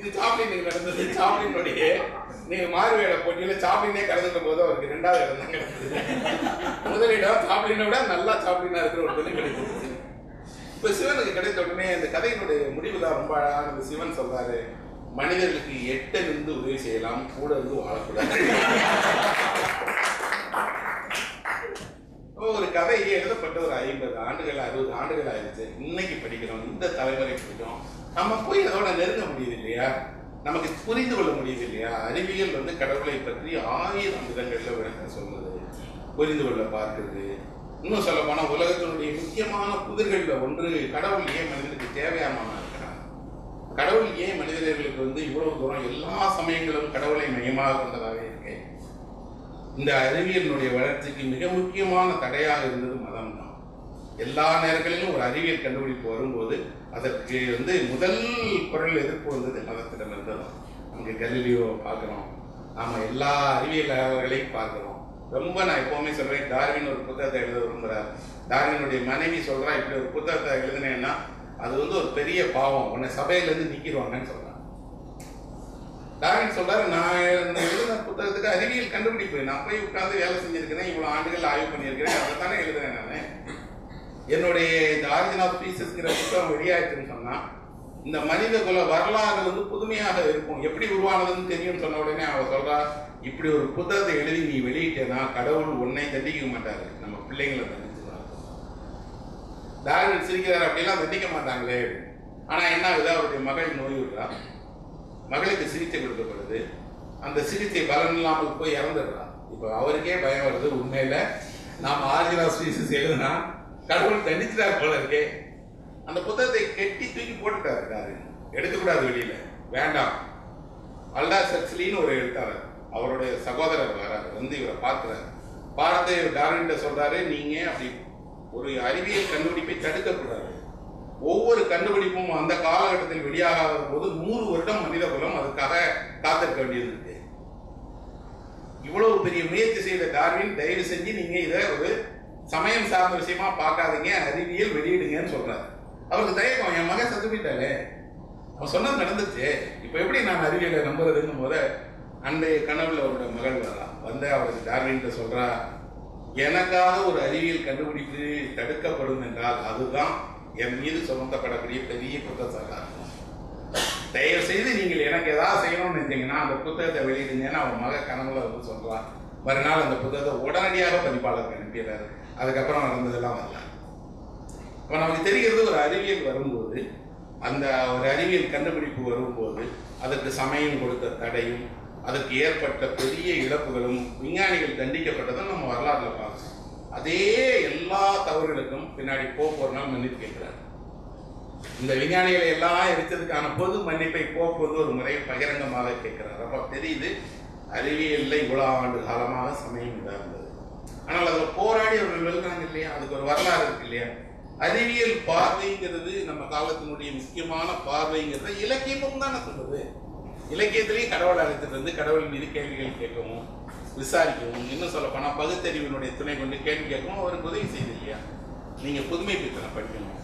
இது சாப்ளினுக்கு நடந்தது சாப்ளினுடைய நீங்க மாறுவேட போட்டியில சாப்ளினே கலந்துட்ட போது அவருக்கு ரெண்டாவது இடம் தான் கிடைச்சது. முதலிடம் சாப்ளினை விட நல்லா சாப்ளினா இருக்கிற ஒரு பெண்ணு கிடைச்சது. இப்ப சிவனுக்கு கிடைத்த உடனே இந்த கதையினுடைய முடிவு தான் ரொம்ப அழகானது சிவன் சொல்றாரு மனிதர்களுக்கு எட்ட நின்று உதவி செய்யலாம் கூட இருந்து வாழக்கூடாது. ஒரு ஐம்பது ஆண்டுகள் அறுபது ஆண்டுகள் ஆயிடுச்சு. இன்னைக்கு படிக்கிறோம் இந்த தலைமுறை படிக்கிறோம். நம்ம போய் அதோட நெருங்க முடியுது இல்லையா நமக்கு புரிந்து கொள்ள முடியுது இல்லையா அறிவியல் வந்து கடவுளை பற்றி ஆயிரம் விதங்களில் விளக்க சொல்லுது. புரிந்து கொள்ள பார்க்குது. இன்னும் சொல்ல போனால் உலகத்தினுடைய முக்கியமான புதிர்களில் ஒன்று கடவுள் ஏன் மனிதனுக்கு தேவையானவனா இருக்கிறான் கடவுள் ஏன் மனிதர்களுக்கு வந்து இவ்வளவு தூரம் எல்லா சமயங்களும் கடவுளை மையமாக கொண்டதாக இருக்கு? இந்த அறிவியலினுடைய வளர்ச்சிக்கு மிக முக்கியமான தடையாக இருந்தது மதம் தான் எல்லா நேரங்களிலும் ஒரு அறிவியல் கண்டுபிடிப்பு வரும்போது அதற்கு வந்து முதல் குரல் எதிர்ப்பு வந்தது மதத்திடம் இருந்ததும் அங்கே கலிலியோ பார்க்குறோம். நாம எல்லா அறிவியலாளர்களையும் பார்க்குறோம். ரொம்ப நான் எப்போவுமே சொல்கிறேன் டார்வின் ஒரு புத்தகத்தை எழுத விரும்புகிறார் டார்வினுடைய மனைவி சொல்கிறா இப்படி ஒரு புத்தகத்தை எழுதுனேன்னா அது வந்து ஒரு பெரிய பாவம். உன்னை சபையிலேருந்து நிற்கிடுவாங்கன்னு சொல்கிறான் டார்வின் சொல்றாரு நான் இந்த எழுதின புத்தகத்துக்கு அறிவியல் கண்டுபிடிப்பு. நான் போய் உட்காந்து வேலை செஞ்சிருக்கிறேன் இவ்வளவு ஆண்டுகள் ஆய்வு பண்ணியிருக்கிறேன் அதை தானே என்னுடைய இந்த ஆரிஜின் ஆஃப் பீசஸ்ங்கிற புத்தகம் வெளியாயிடுச்சுன்னு சொன்னால் இந்த மனித குல வரலாறு வந்து புதுமையாக இருக்கும். எப்படி உருவானதுன்னு தெரியும்னு சொன்ன உடனே அவர் சொல்றா இப்படி ஒரு புத்தகத்தை எழுதி நீ வெளியிட்டேன்னா கடவுள் உன்னை தண்டிக்க மாட்டாரு. நம்ம பிள்ளைங்களை தண்டிச்சுதான் டார்வின் சிரிக்கிறார் அப்படிலாம் தண்டிக்க மாட்டாங்களே. ஆனா என்ன ஆகுது? அவருடைய மகள் நோய் விடுறா. மகளுக்கு சிகிச்சை கொடுக்கப்படுது. அந்த சிகிச்சை பலன் இல்லாமல் போய் இறந்துடுறா. இப்போ அவருக்கே பயம் வருது. உண்மையில நாம் ஆர்ஜினா ஸ்பீசஸ் எழுதுனா கடவுள் தண்டிச்சிட்டார் போல இருக்கே. அந்த புத்தகத்தை கெட்டி தூக்கி போட்டுட்டாரு டார்வின் எடுக்கக்கூடாது வெளியில. வேண்டாம். அல்டா சக்ஸ்லின்னு ஒரு எழுத்தாளர். அவருடைய சகோதரர் வராரு. வந்து இவரை பார்க்கிறார். பார்த்து டார்வின் சொல்றாரு நீங்க அப்படி ஒரு அறிவியல் கண்டுபிடிப்பை தடுக்கக்கூடாது. ஒவ்வொரு கண்டுபிடிப்பும் அந்த காலகட்டத்தில் வெளியாகாத போது நூறு வருடம் மனித குலம் அதுக்காக காத்திருக்க வேண்டியது இவ்வளவு பெரிய முயற்சி செய்த டார்வின் தயவு செஞ்சு நீங்க இதை ஒரு சமயம் சார்ந்த விஷயமா பார்க்காதீங்க அறிவியல் வெளியிடுங்கன்னு சொல்றாரு. அவருக்கு தயக்கம் என் மகன் செத்து போயிட்டாலே அவன் சொன்னது நடந்துச்சு. இப்போ எப்படி நான் அறிவியலை நம்புறதுன்னு போத அன்றைய கனவுல அவரோட மகள் வரலாம் வந்து அவருக்கு டார்வின் சொல்றா எனக்காக ஒரு அறிவியல் கண்டுபிடிப்பு தடுக்கப்படும் என்றால் அதுதான் என் மீது சுமத்தப்படக்கூடிய பெரிய குற்றச்சாட்டாக இருக்கும். தயவு செய்து நீங்கள் எனக்கு ஏதாவது செய்யணும்னு நினைச்சீங்கன்னா அந்த புத்தகத்தை வெளியிடுங்கன்னு அவன் மக கனவுல வந்து சொல்றான். மறுநாள் அந்த புத்தகத்தை உடனடியாக பதிப்பாளருக்கு அனுப்பிடுறாரு. அதுக்கப்புறம் நடந்ததெல்லாம் வரலாம் இப்போ நமக்கு தெரிகிறது ஒரு அறிவியல் வரும்போது அந்த ஒரு அறிவியல் கண்டுபிடிப்பு வரும்போது அதற்கு சமயம் கொடுத்த தடையும் அதற்கு ஏற்பட்ட பெரிய இழப்புகளும் விஞ்ஞானிகள் தண்டிக்கப்பட்டதும் நம்ம வரலாற்றில் பார்க்கணும் அதே எல்லா தவறுகளுக்கும் பின்னாடி போப் ஒரு நாள் மன்னிப்பு கேட்கிறார். இந்த விஞ்ஞானிகளை எல்லாம் எடுத்ததுக்கான பொது மன்னிப்பை போப் வந்து ஒரு முறை பகிரங்கமாக கேட்கிறார். அப்போ தெரியுது அறிவியலில் இவ்வளோ ஆண்டு காலமாக சமயம் இதாக இருந்தது ஆனால் அதில் போ அவர்கள் வெல்றாங்க இல்லையா? அதுக்கு ஒரு வரலாறு இருக்கு இல்லையா? அறிவியல் பார்வைங்கிறது நம்ம காலத்தினுடைய முக்கியமான பார்வைங்கிறத இலக்கியமும் தானே சொல்றது இலக்கியத்திலேயே கடவுளை அழைத்துட்டு வந்து கடவுள் மீது கேள்விகள் கேட்கவும் விசாரிக்கவும் இன்னும் சொல்ல போனா பகுத்தறிவினுடைய துணை கொண்டு கேள்வி கேட்கவும் அவருக்கு உதவி செய்து இல்லையா? நீங்க புதுமை பித்தனை படிக்கணும்.